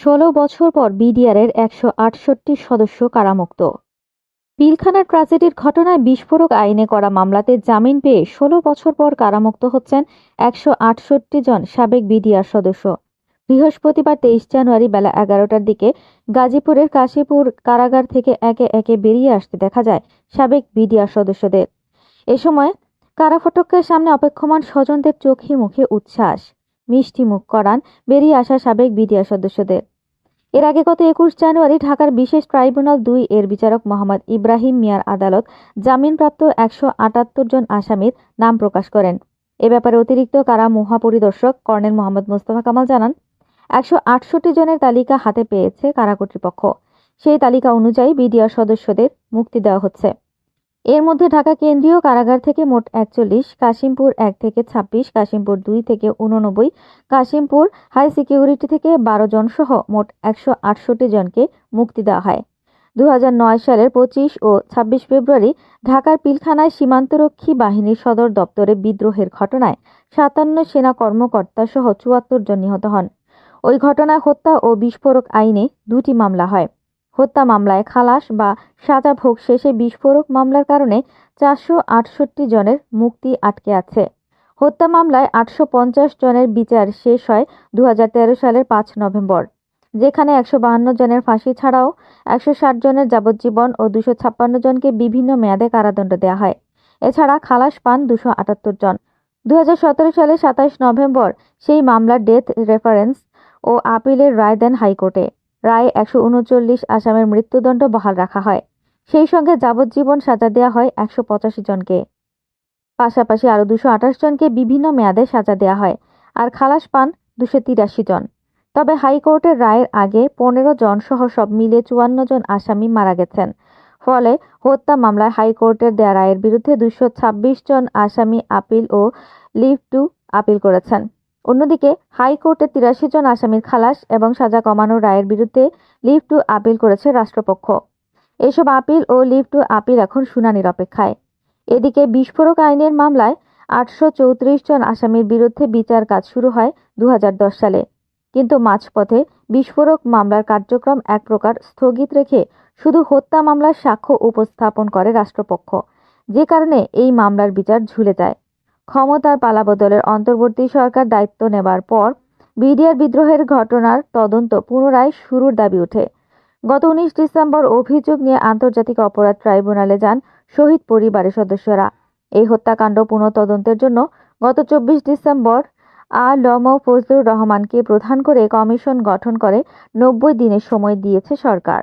ষোলো বছর পর বিডিআরের একশো আটষট্টি সদস্য কারামুক্ত। পিলখানার ট্র্যাজেডির ঘটনায় বিস্ফোরক আইনে করা মামলাতে জামিন পেয়ে ষোলো বছর পর কারামুক্ত হচ্ছেন একশো আটষট্টি জন সাবেক বিডিআর সদস্য। বৃহস্পতিবার তেইশ জানুয়ারি বেলা এগারোটার দিকে গাজীপুরের কাশীপুর কারাগার থেকে একে একে বেরিয়ে আসতে দেখা যায় সাবেক বিডিআর সদস্যদের। এ সময় কারাফটকের সামনে অপেক্ষমান স্বজনদের চোখে মুখে উচ্ছ্বাস। মিষ্টি মুখ করান বেরিয়ে আসা সাবেক বিডিআর সদস্যদের। এর আগে গত একুশ জানুয়ারি ঢাকার বিশেষ ট্রাইব্যুনাল দুই এর বিচারক মোহাম্মদ ইব্রাহিম মিয়ার আদালত জামিনপ্রাপ্ত একশো আটাত্তর জন আসামির নাম প্রকাশ করেন। এ ব্যাপারে অতিরিক্ত কারা মহাপরিদর্শক কর্নেল মোহাম্মদ মোস্তফা কামাল জানান, একশো আটষট্টি জনের তালিকা হাতে পেয়েছে কারা কর্তৃপক্ষ। সেই তালিকা অনুযায়ী বিডিআর সদস্যদের মুক্তি দেওয়া হচ্ছে। এর মধ্যে ঢাকা কেন্দ্রীয় কারাগার থেকে মোট একচল্লিশ, কাশিমপুর এক থেকে ছাব্বিশ, কাশিমপুর দুই থেকে উননব্বই কাশিমপুর হাই সিকিউরিটি থেকে বারো জন সহ মোট একশো আটষট্টি জনকে মুক্তি দেওয়া হয়। দু হাজার নয় সালের পঁচিশ ও ছাব্বিশ ফেব্রুয়ারি ঢাকার পিলখানায় সীমান্তরক্ষী বাহিনীর সদর দপ্তরে বিদ্রোহের ঘটনায় সাতান্ন সেনা কর্মকর্তা সহ চুয়াত্তর জন নিহত হন। ওই ঘটনায় হত্যা ও বিস্ফোরক আইনে দুটি মামলা হয়। হত্যা মামলায় খালাস বা সাজা ভোগ শেষে বিস্ফোরক মামলার কারণে চারশো আটষট্টি জনের মুক্তি আটকে আছে। হত্যা মামলায় আটশো পঞ্চাশ জনের বিচার শেষ হয় দু হাজার তেরো সালের পাঁচ নভেম্বর, যেখানে একশো বাহান্ন জনের ফাঁসি ছাড়াও একশো ষাট জনের যাবজ্জীবন ও দুশো ছাপ্পান্ন জনকে বিভিন্ন মেয়াদে কারাদণ্ড দেওয়া হয়। এছাড়া খালাস পান দুশো আটাত্তর জন। দু সালে সাতাশ নভেম্বর সেই মামলার ডেথ রেফারেন্স ও আপিলের রায় দেন হাইকোর্টে। রায়ে একশো উনচল্লিশ আসামের মৃত্যুদণ্ড বহাল রাখা হয়। সেই সঙ্গে যাবজ্জীবন সাজা দেওয়া হয় একশো পঁচাশি জনকে। পাশাপাশি আরও দুশো আঠাশ জনকে বিভিন্ন মেয়াদে সাজা দেওয়া হয় আর খালাস পান দুশো তিরাশি জন। তবে হাইকোর্টের রায়ের আগে পনেরো জন সহ সব মিলে চুয়ান্ন জন আসামি মারা গেছেন। ফলে হত্যা মামলায় হাইকোর্টের দেয়া রায়ের বিরুদ্ধে দুশো ছাব্বিশ জন আসামি আপিল ও লিভ টু আপিল করেছেন। অন্যদিকে, হাইকোর্টে তিরাশি জন আসামির খালাস এবং সাজা কমানোর রায়ের বিরুদ্ধে লিভ টু আপিল করেছে রাষ্ট্রপক্ষ। এসব আপিল ও লিভ টু আপিল এখন শুনানির অপেক্ষায়। এদিকে, বিস্ফোরক আইনের মামলায় আটশো চৌত্রিশ জন আসামির বিরুদ্ধে বিচার কাজ শুরু হয় দু হাজার দশ সালে। কিন্তু মাঝপথে বিস্ফোরক মামলার কার্যক্রম এক প্রকার স্থগিত রেখে শুধু হত্যা মামলার সাক্ষ্য উপস্থাপন করে রাষ্ট্রপক্ষ। যে কারণে এই মামলার বিচার ঝুলে যায়। ক্ষমতার পালাবদলের অন্তর্বর্তী সরকার দায়িত্ব নেবার পর বিডিআর বিদ্রোহের ঘটনার তদন্ত পুনরায় শুরুর দাবি ওঠে। গত উনিশ ডিসেম্বর অভিযোগ নিয়ে আন্তর্জাতিক অপরাধ ট্রাইব্যুনালে যান শহীদ পরিবারের সদস্যরা। এই হত্যাকাণ্ড পুনঃতদন্তের জন্য গত চব্বিশ ডিসেম্বর আ লম ফজলুর রহমানকে প্রধান করে কমিশন গঠন করে নব্বই দিনের সময় দিয়েছে সরকার।